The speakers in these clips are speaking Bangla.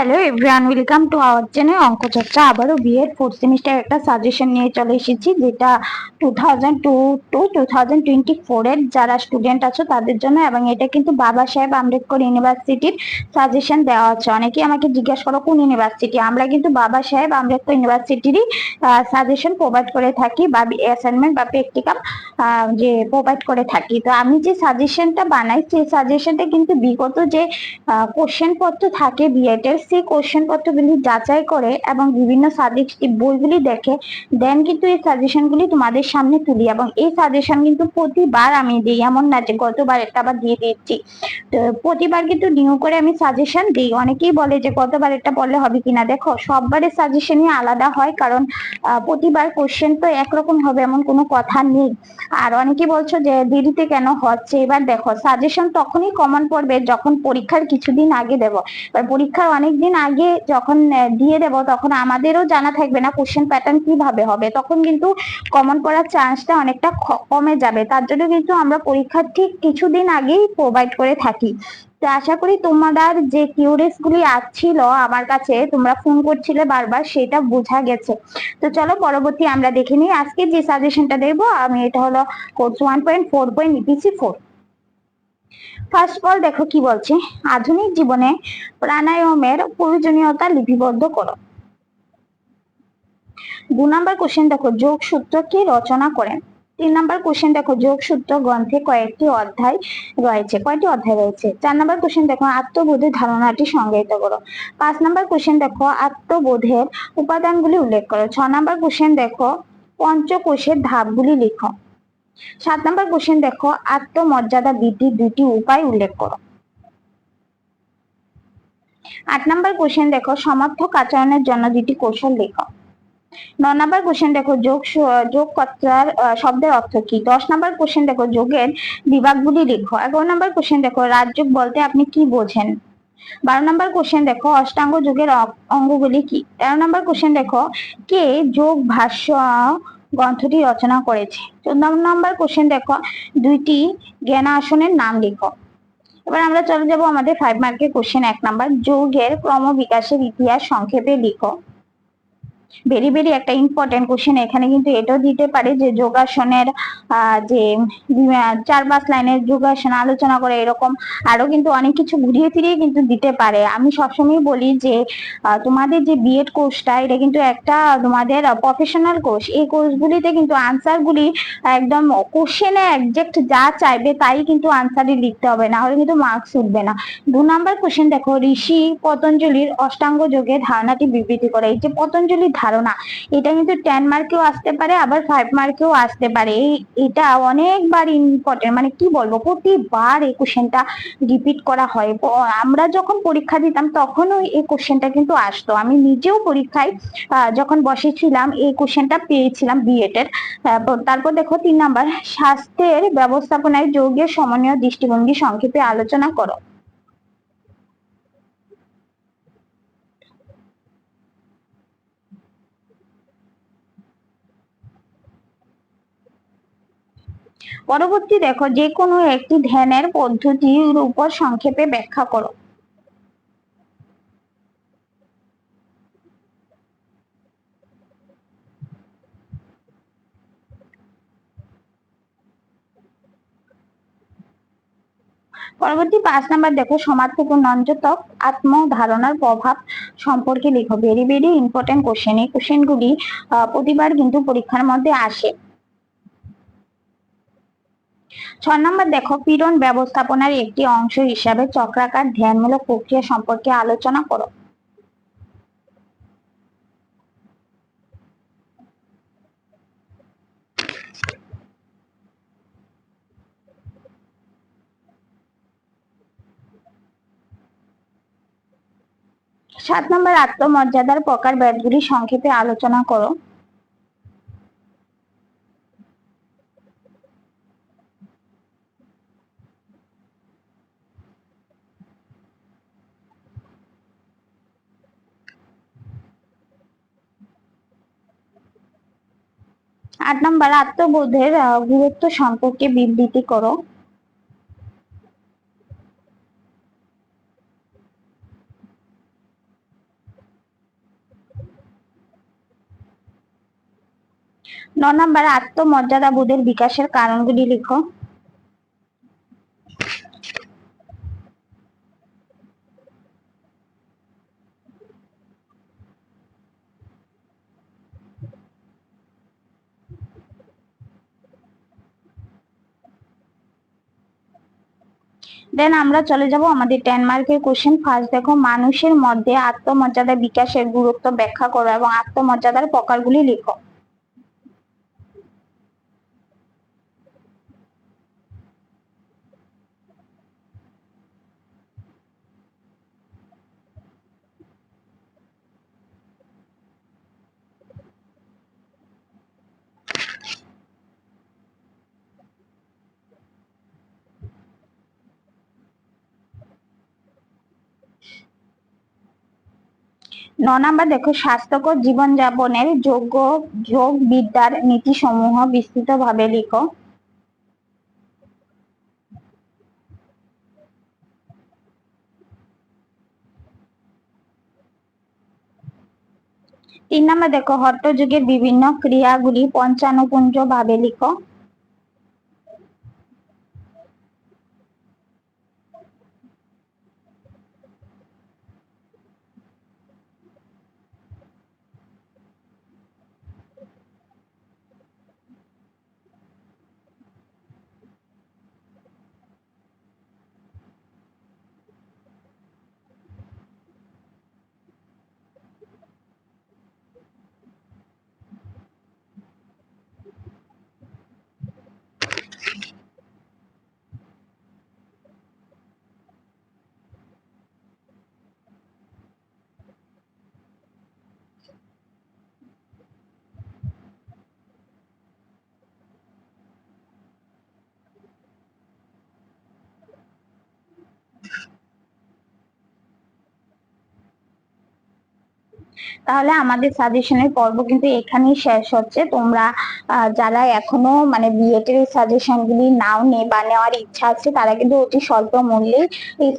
Hello everyone, welcome to our channel Anko Charcha আবারও বিএড ফোর্থ সেমিস্টার একটা সাজেশন নিয়ে চলে এসেছি, যেটা two thousand two two two thousand twenty ফোরের যারা স্টুডেন্ট আছো তাদের জন্য, এবং এটা কিন্তু বাবা সাহেব আম্বেদকর ইউনিভার্সিটির সাজেশন দেওয়া হচ্ছে অনেকেই আমাকে জিজ্ঞাসা করো, কোন ইউনিভার্সিটি? আমরা কিন্তু বাবা সাহেব আম্বেদকর ইউনিভার্সিটিরই সাজেশন প্রোভাইড করে থাকি বা অ্যাসাইনমেন্ট বা প্র্যাকটিক্যাল যে প্রোভাইড করে থাকি। তো আমি যে সাজেশনটা বানাই, সেই সাজেশনটা কিন্তু বিগত যে কোশ্চেন পত্র থাকে বিএড সেই কোশ্চেন পত্রগুলি যাচাই করে এবং বিভিন্ন সাবজেক্ট বইগুলি দেখে দেন কিন্তু এই সাজেশনগুলি তোমাদের সামনে তুলি এবং এই সাজেশন কিন্তু প্রতিবার আমি দিই। এমন না যে গতবার এটা আবার দিয়ে দিচ্ছি তো প্রতিবার কিন্তু নিউ করে আমি সাজেশন দিই। অনেকেই বলে যে গতবার এটা বললে হবে কিনা। দেখো, সববারের সাজেশনই আলাদা হয় কারণ প্রতিবার কোশ্চেন তো একরকম হবে এমন কোনো কথা নেই। আর অনেকে বলছো যে দেরিতে কেন হচ্ছে? এবার দেখো সাজেশন তখনই কমন পড়বে যখন পরীক্ষার কিছুদিন আগে দেবো। এবার পরীক্ষার অনেকদিন আগে যখন দিয়ে দেব তখন আমাদেরও জানা থাকবে না কোশ্চেন প্যাটার্ন কীভাবে হবে। তখন কিন্তু কমন পড়ার চান্সটা অনেকটা কমে যাবে। তার জন্য কিন্তু আমরা পরীক্ষার ঠিক কিছুদিন আগেই প্রোভাইড করে থাকি। তো আশা করি তোমাদের যে কিউরিয়াস গুলি আসছিল আমার কাছে, তোমরা ফোন করছিলে বারবার, সেটা বোঝা গেছে। তো চলো পরবর্তী আমরা দেখে নিই। আজকে যে সাজেশনটা দেখব আমি এটা হলো course one point four point EPC four first of all দেখো কি বলছে? আধুনিক জীবনে প্রাণায়ামের প্রয়োজনীয়তা লিপিবদ্ধ করো। দু নম্বর কোশ্চেন দেখো, যোগ সূত্র কি রচনা করেন তিন নম্বর কোশ্চেন দেখো, যোগ সূত্র গ্রন্থে কয়েকটি অধ্যায় রয়েছে। কয়টি অধ্যায় রয়েছে? চার নম্বর কোশ্চেন দেখো, আত্মবোধের ধারণাটি সংজ্ঞায়িত করো। পাঁচ নম্বর কোশ্চেন দেখো, আত্মবোধের উপাদানগুলি উল্লেখ করো। ছ নম্বর কোশ্চেন দেখো, পঞ্চকোষের ধাপগুলি লিখো। সাত নম্বর কোশ্চেন দেখো, আত্মমর্যাদা বৃদ্ধির দুটি উপায় উল্লেখ করো। আট নম্বর কোশ্চেন দেখো, সমর্থক আচরণের জন্য দুটি কৌশল লেখো। ন নম্বর কোশ্চেন দেখো, যোগ যোগ কথার শব্দের অর্থ কি? দশ নম্বর কোশ্চেন দেখো, যোগের বিভাগগুলি লেখো। এগারো নম্বর কোশ্চেন দেখো রাজযোগ বলতে আপনি কি বোঝেন? বারো নম্বর কোশ্চেন দেখো, অষ্টাঙ্গ যোগের অঙ্গগুলি কি? তেরো নম্বর কোশ্চেন দেখো, কে যোগ ভাষ্য গ্রন্থটি রচনা করেছে। চোদ্দ নম্বর কোশ্চেন দেখো, দুইটি জ্ঞান আসনের নাম লিখো। এবার আমরা চলে যাব আমাদের ফাইভ মার্কের কোশ্চেন এক নাম্বার যৌগের ক্রম বিকাশের ইতিহাস সংক্ষেপে লিখো। ভেরি ভেরি একটা ইম্পর্টেন্ট কোশ্চেন এখানে কিন্তু এটাও দিতে পারে যে যোগাসনের যে চার পাঁচ লাইনের যোগাসন, আলোচনা করে এরকম আরও কিন্তু অনেক কিছু ঘুরিয়ে ফিরিয়ে কিন্তু দিতে পারে। আমি সবসময় বলি যে তোমাদের যে বিএড কোর্সটা এটা কিন্তু একটা তোমাদের প্রফেশনাল কোর্স এই কোর্সগুলিতে কিন্তু আনসারগুলি একদম কোশ্চেনে একজ্যাক্ট যা চাইবে তাই কিন্তু আনসারই লিখতে হবে, না হলে কিন্তু মার্কস উঠবে না। দু নাম্বার কোশ্চেন দেখো, ঋষি পতঞ্জলির অষ্টাঙ্গ যোগের ধারণাটি বিবৃতি করে। এই যে পতঞ্জলির ধারণা। এটা কিন্তু টেন মার্কেও আসতে পারে, আবার ফাইভ মার্কেও আসতে পারে। এটা অনেকবার ইম্পর্টেন্ট মানে কি বলব, প্রতিবার এই কোশ্চেনটা রিপিট করা হয়। আমরা যখন পরীক্ষা দিতাম, তখনও এই কোশ্চেনটা কিন্তু আসতো। আমি নিজেও পরীক্ষায় যখন বসেছিলাম, এই কোশ্চেনটা পেয়েছিলাম বিএড এর। তারপর দেখো তিন নাম্বার, স্বাস্থ্যের ব্যবস্থাপনায় যৌগের সমন্বয় দৃষ্টিভঙ্গি সংক্ষেপে আলোচনা করো। পরবর্তী দেখো যে কোনো একটি ধ্যানের পদ্ধতির উপর সংক্ষেপে ব্যাখ্যা করো। পরবর্তী পাঁচ নাম্বার দেখো সমাজকে নঞ্জতক আত্ম ধারণার প্রভাব সম্পর্কে লিখো। ভেরি ভেরি ইম্পর্টেন্ট কোশ্চেন এই কোশ্চেন গুলি প্রতিবার কিন্তু পরীক্ষার মধ্যে আসে। ছয় নম্বর দেখো, পীড়ন ব্যবস্থাপনার একটি অংশ হিসাবে চক্রাকার ধ্যানমূলক প্রক্রিয়া সম্পর্কে আলোচনা করো। সাত নম্বর, আত্মমর্যাদার প্রকার ব্যাধগুলি সংক্ষেপে আলোচনা করো। আট নম্বর আত্মবোধের গুরুত্ব সম্পর্কে বিবৃতি করো। ন নম্বর আত্মমর্যাদা বোধের বিকাশের কারণগুলি লিখো। দেন আমরা চলে যাব আমাদের টেন মার্কের কোশ্চেন ফার্স্ট দেখো, মানুষের মধ্যে আত্মমর্যাদা বিকাশের গুরুত্ব ব্যাখ্যা করো এবং আত্মমর্যাদার প্রকারগুলি লিখো। ন নাম্বার, দেখো, স্বাস্থ্যকর জীবনযাপনের যোগ্য যোগ বিদ্যার নীতি নীতিসমূহ বিস্তৃতভাবে লিখো। তিন নাম্বার, দেখো, হট্টযুগের বিভিন্ন ক্রিয়াগুলি পঞ্চানুপুঞ্জ ভাবে লিখো। তাহলে আমাদের সাজেশনের পর্ব কিন্তু এখানেই শেষ হচ্ছে। তোমরা যারা এখনও মানে বিএড এর সাজেশন গুলি নাও নে বা নেওয়ার ইচ্ছা আছে, তারা কিন্তু অতি স্বল্প মূল্যে এই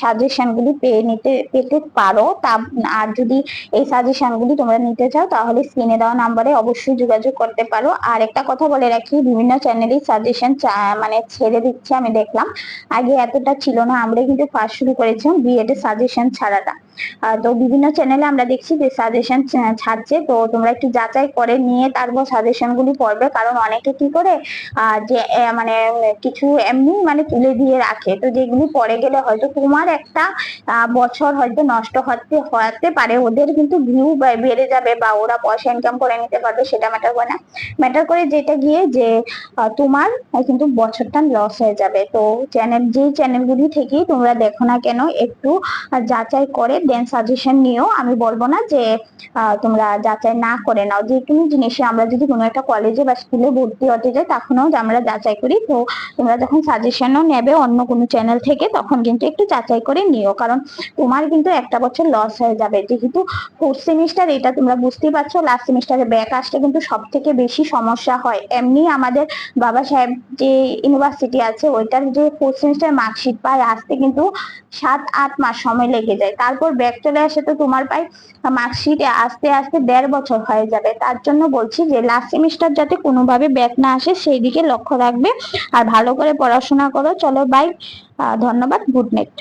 সাজেশন গুলি পেয়ে নিতে, পেতে পারো। তা, আর যদি এই সাজেশন গুলি তোমরা নিতে চাও, তাহলে স্ক্রিনে দেওয়া নাম্বারে অবশ্যই যোগাযোগ করতে পারো। আর একটা কথা বলে রাখি, বিভিন্ন চ্যানেলেই সাজেশন মানে ছেড়ে দিচ্ছে, আমি দেখলাম। আগে এতটা ছিল না আমরা কিন্তু ফার্স্ট শুরু করেছিলাম বিএড এর সাজেশন ছাড়াটা। তো বিভিন্ন চ্যানেলে আমরা দেখছি যে সাজেশন ছাড়ছে। তো তোমরা একটু যাচাই করে নিয়ে তারপর সাজেশন গুলি পড়বে। কারণ অনেকে কি করে যে মানে কিছু এমনি মানে তুলে দিয়ে রাখে। তো যেগুলি পরে গেলে হয়তো তোমার একটা বছর হয়তো নষ্ট হতে হতে পারে। ওদের কিন্তু ভিউ বেড়ে যাবে বা ওরা পয়সা ইনকাম করে নিতে পারবে, সেটা ম্যাটার করে না। ম্যাটার করে যেটা গিয়ে যে তোমার কিন্তু বছরটা লস হয়ে যাবে। তো চ্যানেল যেই চ্যানেলগুলি থেকেই তোমরা দেখো না কেন, একটু যাচাই করে দেন সাজেশন নিও আমি বলব না যে তোমরা যাচাই না করে নাও। যে কোনো জিনিসে আমরা যদি কোনো একটা কলেজে বা স্কুলে ভর্তি হতে যাই, তখনও আমরা যাচাই করি। তো তোমরা যখন সাজেশনও নেবে অন্য কোনো চ্যানেল থেকে, তখন কিন্তু একটু যাচাই করে নিও। কারণ তোমার কিন্তু একটা বছর লস হয়ে যাবে। যেহেতু ফোর্থ সেমিস্টার এটা তোমরা বুঝতেই পারছ লাস্ট সেমিস্টারে ব্যাক আসতে কিন্তু সব থেকে বেশি সমস্যা হয়। এমনি আমাদের বাবা সাহেব যে ইউনিভার্সিটি আছে, ওইটার যে ফোর্থ সেমিস্টার মার্কশিট পায়, আসতে কিন্তু সাত, আট মাস সময় লেগে যায়। তারপর ব্যাক চলে আসে তো তোমার পাই মার্কশিটে আস্তে আস্তে দেড় বছর হয়ে যাবে। তার জন্য বলছি যে লাস্ট সেমিস্টার যাতে কোনোভাবে ব্যাক না আসে, সেই দিকে লক্ষ্য রাখবে। আর ভালো করে পড়াশোনা করো। চলো বাই ধন্যবাদ গুড নাইট